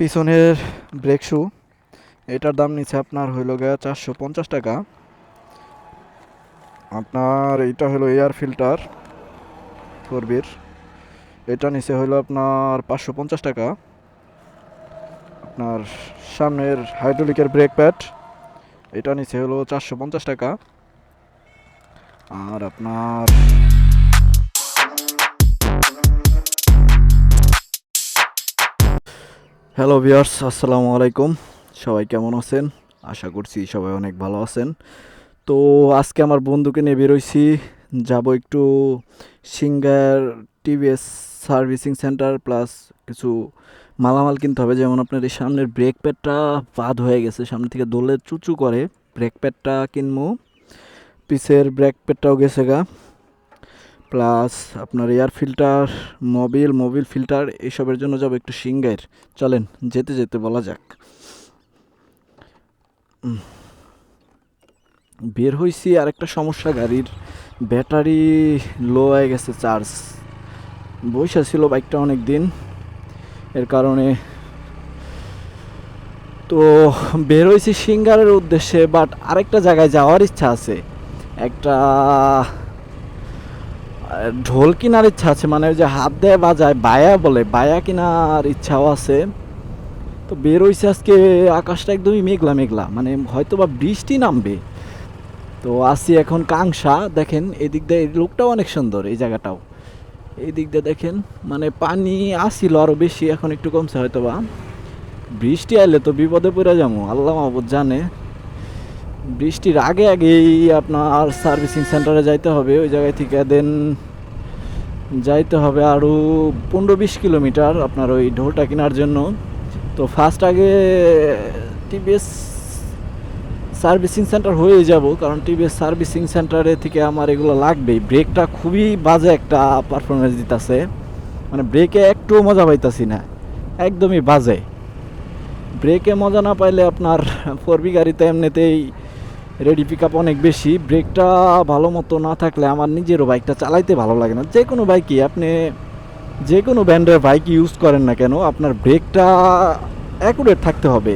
পিছনের brake shoe এটার দাম নিচ্ছে আপনার হইল গিয়া চারশো পঞ্চাশ টাকা। আপনার এটা হলো এয়ার ফিল্টার ফোরবির। এটা নিচে হলো আপনার পাঁচশো পঞ্চাশ টাকা। আপনার সামনের হাইড্রোলিকের ব্রেক প্যাড এটা নিচে হলো চারশো পঞ্চাশ টাকা। আর আপনার হ্যালো ভিউয়ার্স আসসালামু আলাইকুম। সবাই কেমন আছেন? আশা করছি সবাই অনেক ভালো আছেন। তো আজকে আমার বন্ধুকে নিয়ে বেরোইছি যাব একটু Singer TVS servicing centre plus কিছু মালামাল কিনতে হবে। যেমন আপনার এই সামনের ব্রেক প্যাডটা বাদ হয়ে গেছে, সামনে থেকে দোলে চুচু করে। ব্রেক প্যাডটা কিনবো। পিসের ব্রেক প্যাডটাও গেছে গা। প্লাস আপনার air filter, Mobil Mobil filter এইসবের জন্য যাব একটু সিঙ্গার চলেন, যেতে যেতে বলা যাক। বের হইছি আরেকটা সমস্যা গাড়ির। ব্যাটারি লো হয়ে গেছে চার্জ। বৈশা ছিল বাইকটা অনেক দিন এর কারণে তো বের হয়েছি সিঙ্গারের উদ্দেশ্যে বাট আরেকটা জায়গায় যাওয়ার ইচ্ছা আছে। একটা আর ঢোল কেনার ইচ্ছা আছে মানে ওই যে হাত দেয় বাজায়, বায়া বলে, বায়া কেনার ইচ্ছাও আছে। তো বের হইছে আজকে, আকাশটা একদমই মেঘলা মেঘলা মানে হয়তো বা বৃষ্টি নামবে। তো আসি এখন কাংসা দেখেন এদিক দিয়ে লোকটাও অনেক সুন্দর এই জায়গাটাও। এই দিক দিয়ে দেখেন মানে পানি আসিল আরও বেশি, এখন একটু কমছে হয়তো বা বৃষ্টি আইলে তো বিপদে পড়ে যাব, আল্লাহ মাহবুদ জানে। বৃষ্টির আগে আগেই আপনার সার্ভিসিং সেন্টারে যাইতে হবে, ওই জায়গায় থেকে দেন যাইতে হবে আরও পনেরো বিশ কিলোমিটার আপনার ওই ঢোলটা কেনার জন্য। তো ফার্স্ট আগে টিভিএস সার্ভিসিং সেন্টার হয়ে যাব, কারণ টিভিএস সার্ভিসিং সেন্টারে থেকে আমার এগুলো লাগবেই। ব্রেকটা খুবই বাজে একটা পারফরমেন্স দিতেছে। মানে ব্রেকে একটু মজা পাইতাছি না, একদমই বাজে। ব্রেকে মজা না পাইলে আপনার ফোর বি গাড়িতে এমনিতেই রেডি পিক আপ অনেক বেশি ব্রেকটা ভালো মতো না থাকলে আমার নিজেরও বাইকটা চালাইতে ভালো লাগে না। যে কোনো বাইকই আপনি, যে কোনো ব্র্যান্ডের বাইক ইউজ করেন না কেন, আপনার ব্রেকটা অ্যাকুরেট থাকতে হবে।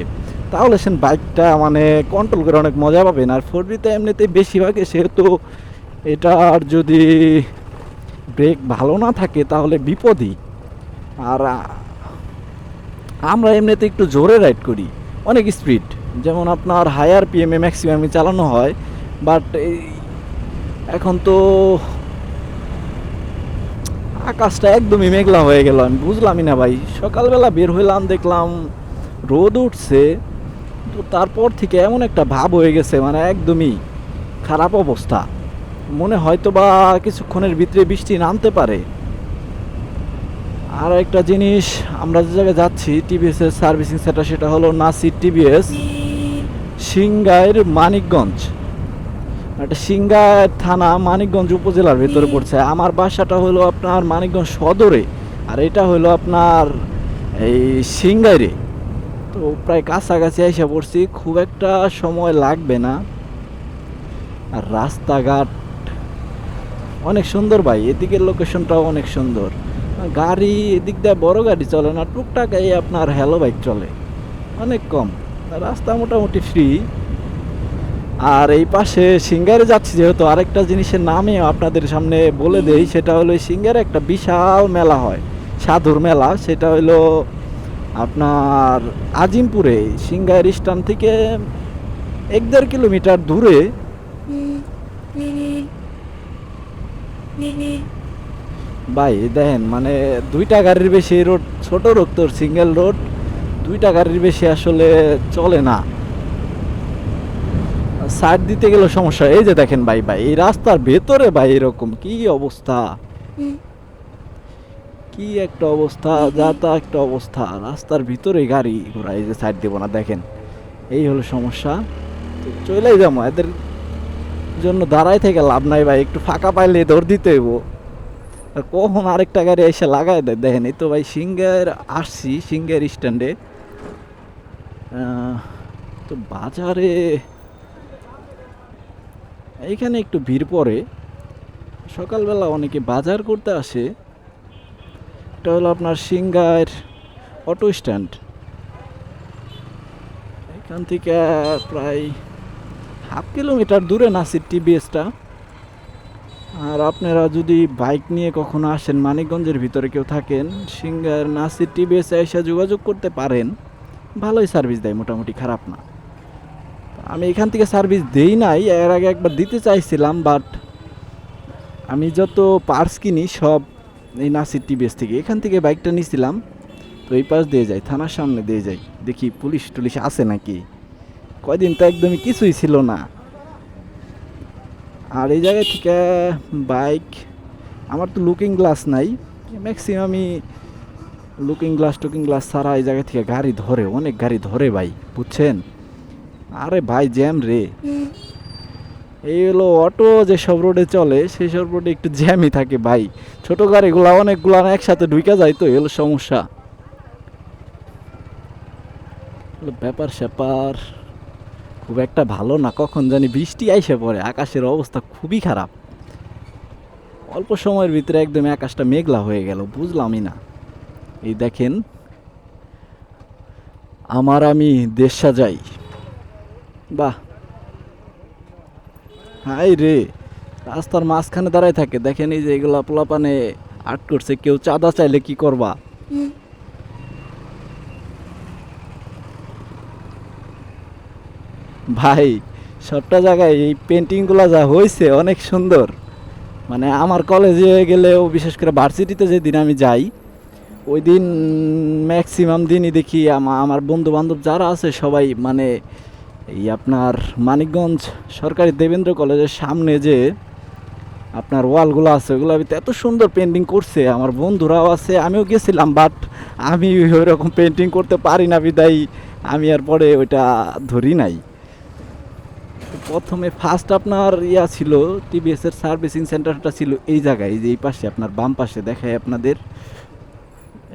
তাহলে সে বাইকটা মানে কন্ট্রোল করে অনেক মজা পাবেন। আর ফোর বিতে এমনিতেই বেশিরভাগে সেহেতু এটার যদি ব্রেক ভালো না থাকে তাহলে বিপদই। আর আমরা এমনিতে একটু জোরে রাইড করি, অনেক স্পিড যেমন আপনার হায়ার পিএমএ ম্যাক্সিমামই চালানো হয় বাট এখন তো আকাশটা একদমই মেঘলা হয়ে গেল, আমি বুঝলামই না ভাই। সকালবেলা বের হইলাম, দেখলাম রোদ উঠছে, তো তারপর থেকে এমন একটা ভাব হয়ে গেছে মানে একদমই খারাপ অবস্থা। মনে হয়তো বা কিছুক্ষণের ভিতরে বৃষ্টি নামতে পারে। আর একটা জিনিস, আমরা যে জায়গায় যাচ্ছি টিভিএস এর সার্ভিসিং সেন্টার সেটা হলো নাসির টিভিএস সিংগাইর মানিকগঞ্জ। এটা সিংগাইর থানা মানিকগঞ্জ উপজেলার ভেতরে পড়ছে। আমার বাসাটা হলো আপনার মানিকগঞ্জ সদরে, আর এটা হলো আপনার এই সিংগাইরে। তো প্রায় কাছাকাছি এসে পড়ছি, খুব একটা সময় লাগবে না। আর রাস্তাঘাট অনেক সুন্দর ভাই, এদিকের লোকেশনটাও অনেক সুন্দর। গাড়ি, এদিক দিয়ে বড় গাড়ি চলে না, টুকটাক এই আপনার হ্যালো বাইক চলে। অনেক কম। রাস্তা মোটামুটি ফ্রি আর এই পাশে সিঙ্গারে যাচ্ছি যেহেতু আরেকটা জিনিসের নামে আপনাদের সামনে বলে দেই সেটা হলো সিঙ্গারে একটা বিশাল মেলা হয় সাধুর মেলা। সেটা হলো আপনার আজিমপুরে সিঙ্গার স্টান থেকে এক দেড় কিলোমিটার দূরে। ভাই দেখেন মানে দুইটা গাড়ির বেশি রোড ছোট রোড তোর সিঙ্গেল রোড দুইটা গাড়ির বেশি আসলে চলে না। সাইড দিতে গেলে সমস্যা। এই যে দেখেন ভাই ভাই, এই রাস্তার ভেতরে ভাই এরকম কি অবস্থা? কি একটা অবস্থা, যা তা একটা অবস্থা। রাস্তার ভিতরে গাড়ি ঘোরা এই যে সাইড দেবো না, দেখেন। এই হলো সমস্যা। চলেই যাব, এদের জন্য দাঁড়াই থেকে লাভ নাই ভাই, একটু ফাঁকা পাইলে দৌড় দিতে হইব। আর কখন আরেকটা গাড়ি এসে লাগাই দেয়, দেখেন, এই তো ভাই, সিঙ্গার আসছি, সিঙ্গার স্ট্যান্ডে। তো বাজারে এইখানে একটু ভিড় পড়ে। সকালবেলা অনেকে বাজার করতে আসে। এটা হলো আপনার সিঙ্গার অটো স্ট্যান্ড। এখান থেকে প্রায় হাফ কিলোমিটার দূরে নাসির টিবিএসটা আর আপনারা যদি বাইক নিয়ে কখনো আসেন, মানিকগঞ্জের ভিতরে কেউ থাকেন সিঙ্গার নাসির টিবিএস এসে যোগাযোগ করতে পারেন। ভালোই সার্ভিস দেয়, মোটামুটি খারাপ না। আমি এখান থেকে সার্ভিস দেই নাই, এর আগে একবার দিতে চাইছিলাম বাট আমি যত পার্টস কিনি, সব এই নাসির টিবিএস থেকে, এখান থেকে বাইকটা নিয়েছিলাম তো এই পাশ দিয়ে যাই, থানার সামনে দিয়ে যাই, দেখি পুলিশ টুলিশ আছে নাকি। কয়দিন তো একদমই কিছুই ছিল না। আর এই জায়গা থেকে বাইক আমার তো লুকিং গ্লাস নাই ম্যাক্সিমামই লুকিং গ্লাস টুকিং গ্লাস ছাড়া এই জায়গা থেকে গাড়ি ধরে, অনেক গাড়ি ধরে ভাই, বুঝছেন? আরে ভাই, জ্যাম রে। এই হলো অটো যেসব রোডে চলে, সেই সব রোডে একটু জ্যামই থাকে ভাই। ছোট গাড়িগুলো, অনেকগুলো একসাথে ঢুকে যায় তো এলো সমস্যা। ব্যাপার স্যাপার, খুব একটা ভালো না, কখন জানি বৃষ্টি আইসে পড়ে, আকাশের অবস্থা খুবই খারাপ। অল্প সময়ের ভিতরে একদম আকাশটা মেঘলা হয়ে গেল, বুঝলামই না। এই দেখেন আমার আমি দেশ সাজাই। বাহ। হাই রে রাস্তার মাঝখানে দাঁড়ায় থাকে। দেখেন এই যে এগুলা পোলাপানে আট করছে কেউ চাঁদা চাইলে কি করবা? ভাই সবটা জায়গায় এই পেন্টিংগুলো যা হয়েছে অনেক সুন্দর। মানে আমার কলেজে গেলেও বিশেষ করে ভার্সিটিতে যেদিন আমি যাই ওই দিন ম্যাক্সিমাম দিনই দেখি আমা- আমার বন্ধু বান্ধব যারা আছে, সবাই মানে এই আপনার মানিকগঞ্জ সরকারি দেবেন্দ্র কলেজের সামনে যে আপনার ওয়ালগুলো আছে ওগুলো আমি এত সুন্দর পেন্টিং করছে। আমার বন্ধুরাও আছে, আমিও গেছিলাম বাট আমি ওইরকম পেন্টিং করতে পারি না বিদায়। আমি আর পরে ওইটা ধরি নাই। প্রথমে ফার্স্ট আপনার ইয়া ছিল টিভিএস এর সার্ভিসিং সেন্টারটা ছিল এই জায়গায় যে এই পাশে, আপনার বাম পাশে দেখায় আপনাদের।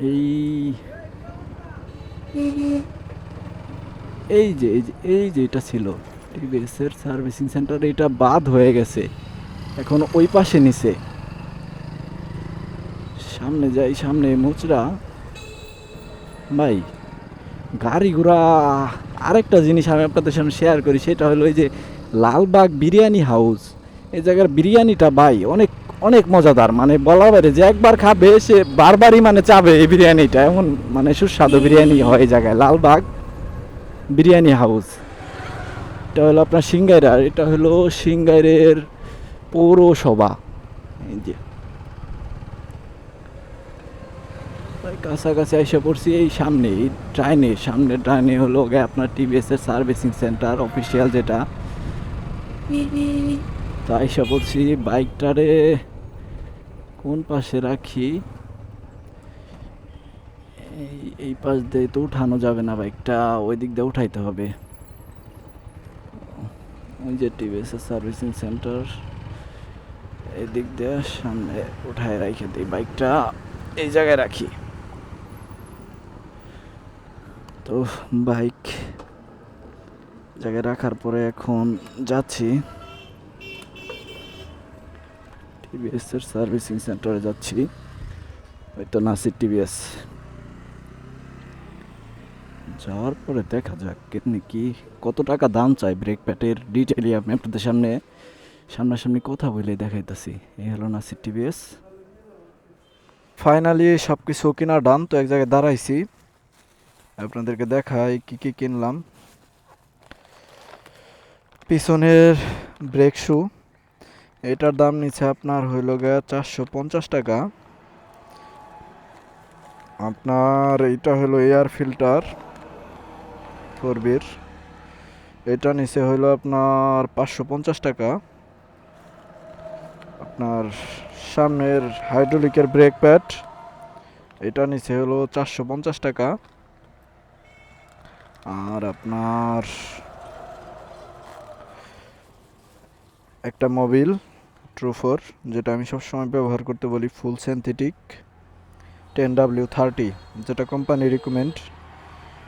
এই এই যে এই যে এই যে এটা ছিল। টিভিএস এর সার্ভিসিং সেন্টার, এটা বাদ হয়ে গেছে। এখন ওই পাশে নিছে সামনে যাই, সামনে মুচরা ভাই, গাড়ি ঘোড়া। আরেকটা জিনিস আমি আপনাদের সামনে শেয়ার করি, সেটা হলো এই যে লালবাগ বিরিয়ানি হাউস এই জায়গার বিরিয়ানিটা, ভাই, অনেক অনেক মজাদার মানে বলা বাইরে যে একবার খাবে, সে বারবারই মানে চাবে এই বিরিয়ানিটা। এমন মানে সুস্বাদু বিরিয়ানি হয় জায়গায়, লালবাগ বিরিয়ানি হাউস। এটা হলো আপনার সিঙ্গাইরা এটা হলো সিঙ্গাইরের পৌরসভা। এই যে। কাছাকাছি এসে পড়ছি এই সামনে, এই ট্রেনে সামনে। ট্রেনে হলো আপনার টিভিএস এর সার্ভিসিং সেন্টার, অফিসিয়াল যেটা। তো এসে বলছি, বাইকটারে কোন পাশে রাখি? এই এই পাশ দিয়ে তো উঠানো যাবে না বাইকটা, ওই দিক দিয়ে উঠাইতে হবে। ওই যে টিভিএস সার্ভিসিং সেন্টার, এই দিক দিয়ে সামনে উঠায় রাখে দিই বাইকটা, এই জায়গায় রাখি। তো বাইক জায়গায় রাখার পরে এখন যাচ্ছি। টিভিএস এর সার্ভিসিং সেন্টারে যাচ্ছি। ওই তো নাসির টিভিএস যাওয়ার পরে দেখা যাক কেমনি কি, কত টাকা দাম চাই ব্রেক প্যাটের ডিটেইলি আমি আপনাদের সামনে সামনাসামনি কথা বলে দেখাইতেছি। এই হলো নাসির টিভিএস ফাইনালি সব কিছু কেনা ডান তো এক জায়গায় দাঁড়াইছি। আপনাদেরকে দেখাই কি কি কিনলাম। পিছনের ব্রেক শু এটার দাম নিচ্ছে আপনার হইল গিয়া চারশো পঞ্চাশ টাকা। আপনার এটা হলো এয়ার ফিল্টার ফোরবির এটা নিচে হইল আপনার পাঁচশো পঞ্চাশ টাকা। আপনার সামনের হাইড্রোলিকের ব্রেক প্যাড এটা নিচে হলো চারশো পঞ্চাশ টাকা। আর আপনার একটা মোবিল ট্রুফোর যেটা আমি সবসময় ব্যবহার করতে বলি full synthetic ten W thirty যেটা কোম্পানি রিকমেন্ড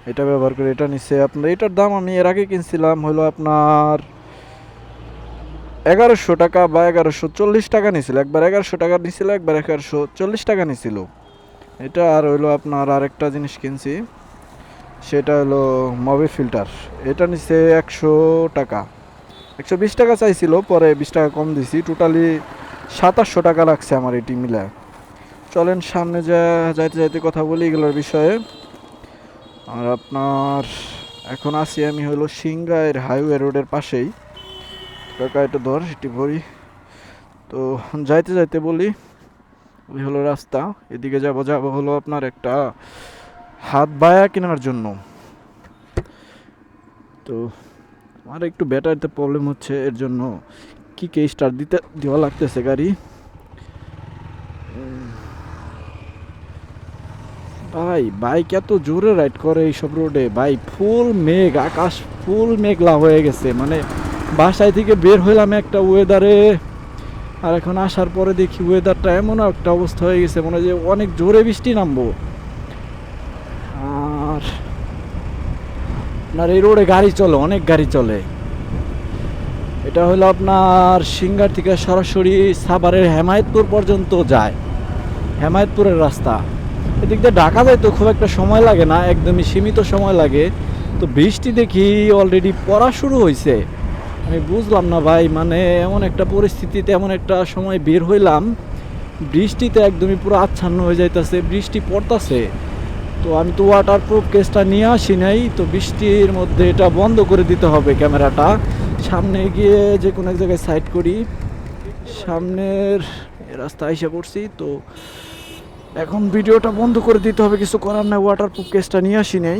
এটা ব্যবহার করে এটা নিচ্ছে আপনার এটার দাম আমি এর আগে কিনছিলাম, হলো আপনার এগারোশো টাকা বা এগারোশো চল্লিশ টাকা নিছিল। একবার এগারোশো টাকা নিছিল, একবার এগারোশো চল্লিশ টাকা নিছিল। এটা আর হইল আপনার আরেকটা জিনিস কিনছি, সেটা হলো মবির ফিল্টার এটা নিচ্ছে একশো টাকা। একশো বিশ টাকা চাইছিল, পরে বিশ টাকা কম দিছি। টোটালি সাতাশশো টাকা লাগছে আমার এটি মিলে চলেন সামনে যা, যাইতে যাইতে কথা বলি এগুলোর বিষয়ে। আর আপনার, এখন আছি আমি হলো সিংগাইয়ের হাইওয়ে রোডের পাশেই। কাকা, এটা ধর এটি ভরি তো যাইতে যাইতে বলি ওই হলো রাস্তা। এদিকে যাব যাব হলো আপনার একটা হাত বায়া কেনার জন্য। তো আমার একটু ব্যাটারিতে প্রবলেম হচ্ছে, এর জন্য কি কে স্টার্ট দিতে, দেওয়া লাগতেছে গাড়ি? ভাই বাইক এত জোরে রাইড করে এইসব রোডে ভাই ফুল মেঘ, আকাশ ফুল মেঘলা হয়ে গেছে। মানে বাসায় থেকে বের হইলাম একটা ওয়েদারে আর এখন আসার পরে দেখি ওয়েদারটা এমন একটা অবস্থা হয়ে গেছে, মনে হয় যে অনেক জোরে বৃষ্টি নামবো আর আপনার এই রোডে গাড়ি চলে, অনেক গাড়ি চলে। এটা হলো আপনার সিঙ্গার থেকে সরাসরি সাভারের হেমায়তপুর পর্যন্ত যায়। হেমায়তপুরের রাস্তা। এদিক দিয়ে ঢাকা তো খুব একটা সময় লাগে না, একদমই সীমিত সময় লাগে। তো বৃষ্টি দেখি অলরেডি পড়া শুরু হয়েছে আমি বুঝলাম না ভাই মানে এমন একটা পরিস্থিতিতে এমন একটা সময় বের হইলাম। বৃষ্টিতে একদমই পুরো আচ্ছন্ন হয়ে যাইতেছে, বৃষ্টি পড়তাছে। তো আমি তো ওয়াটার প্রুফ কেসটা নিয়ে আসি নাই, তো বৃষ্টির মধ্যে এটা বন্ধ করে দিতে হবে ক্যামেরাটা। সামনে গিয়ে যে কোনো এক জায়গায় সাইড করি। সামনের রাস্তা এসে পড়ছি, তো এখন ভিডিওটা বন্ধ করে দিতে হবে, কিছু করার নাই ওয়াটারপ্রুফ কেসটা নিয়ে আসি নাই।